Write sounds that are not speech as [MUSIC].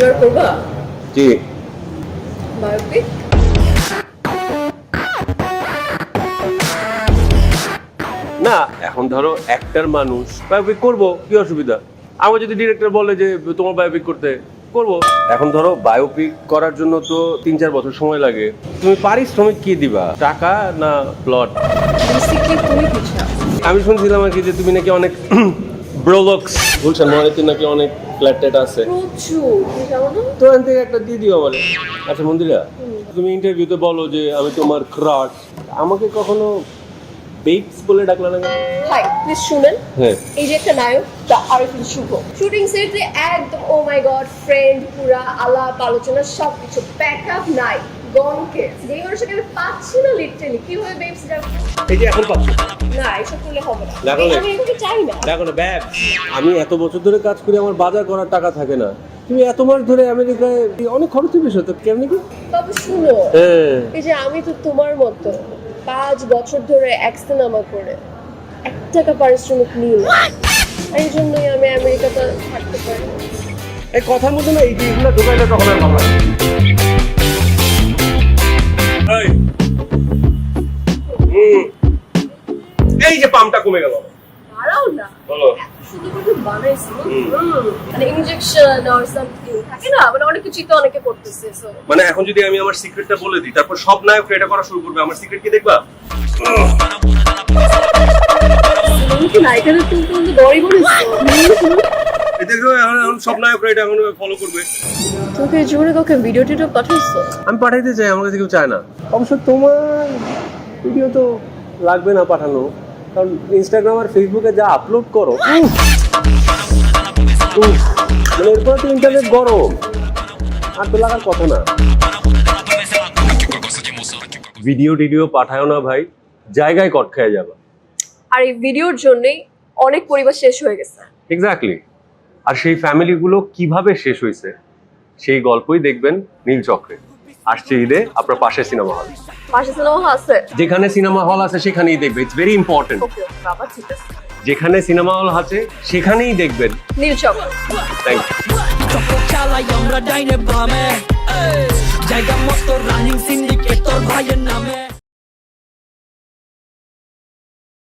এবার করবা? জি। বায়োপিক? না এখন ধরো একটার মানুষ বায়োপিক করব কি অসুবিধা? আমার যদি ডিরেক্টর বলে যে তোমার বায়োপিক করতে করব। এখন ধরো বায়োপিক করার জন্য তো তিন চার বছর সময় লাগে। তুমি পারিশ্রমিক কি দিবা? টাকা না প্লট আমি শুনছিলাম আর কি যে তুমি নাকি অনেক [CLEARS THROAT] ব্রোলক্স বলছেন মনেতে নাকি অনেক ফ্ল্যাট ট্যাট আছে। তো এখান থেকে একটা দিয়ে দিও বলে আচ্ছা মন্দিরা তুমি ইন্টারভিউতে বলো যে আমি তোমার ক্রাশ আমাকে কখনো বেবস বলে ডাকলা না? হাই প্লিজ শুনেন। হ্যাঁ। এই যে একটা নায়ক তা আরিফুল শুভ। শুটিং সেটে একদম ও মাই গড ফ্রেন্ড পুরা আলাপ আলোচনা সবকিছু প্যাক আপ নাই গনকে যে সাথে আমি পাচ্ছি না লিটারালি কীভাবে বেবস যাব এই যে এখন পাচ্ছ। না এসব করলে হবে না। দেখো না। আমি এগুলো চাই না। দেখো না ব্যাব আমি এত বছর ধরে কাজ করি আমার বাজার করার টাকা থাকে না। তুমি এত মাস ধরে আমেরিকায় অনেক খরচের বিষয় তো কেমনি কি? তবে শুনো হ্যাঁ। এই যে আমি তো তোমার মতো পাঁচ বছর ধরে এক সিনেমা করে এক টাকা পারিশ্রমিক নিই না। এই জন্যই আমি আমেরিকাতে থাকতে পারি এই কথার মধ্যে না এই জিনিসগুলো ঢোকাইলে তখন আর ভালো লাগে। এই যে পামটা কমে গেল। না। বলো। করে বানাইছো। মানে ইনজেকশন অর সামথিং থাকে না? মানে অনেক কিছুই তো অনেকে করতেছে মানে এখন যদি আমি আমার সিক্রেটটা বলে দিই তারপর সব নায়ক এটা করা শুরু করবে। আমার সিক্রেট কি দেখবা? নায়িকাদের তুমি কিন্তু বলেছ এই দেখো এখন এখন সব নায়করা এটা এখন ফলো করবে। তোকে জীবনে কাউকে ভিডিও টিডিও পাঠাইছো? আমি পাঠাইতে চাই আমার কাছে কেউ চায় না। অবশ্য তোমার ভিডিও তো লাগবে না পাঠানো। কারণ ইনস্টাগ্রাম আর ফেসবুকে যা আপলোড করো! মানে এরপরে তো ইন্টারনেট গরম। আর তো লাগার কথা না। ভিডিও টিডিও পাঠায় না ভাই জায়গায় কট খেয়ে যাবে। আর এই ভিডিওর জন্যই অনেক পরিবার শেষ হয়ে গেছে। এক্স্যাক্টলি আর সেই ফ্যামিলিগুলো কীভাবে শেষ হয়েছে সেই গল্পই দেখবেন নীল চক্রে। আসছে ঈদে আপনার পাশে সিনেমা হল পাশে সিনেমা আছে। যেখানে সিনেমা হল আছে সেখানেই দেখবে। ইটস ভেরি ইম্পর্টেন্ট বাবা ঠিক আছে। যেখানে সিনেমা হল আছে সেখানেই দেখবেন। নীল চক থ্যাংক ইউ জায়গা মতো রানিং নামে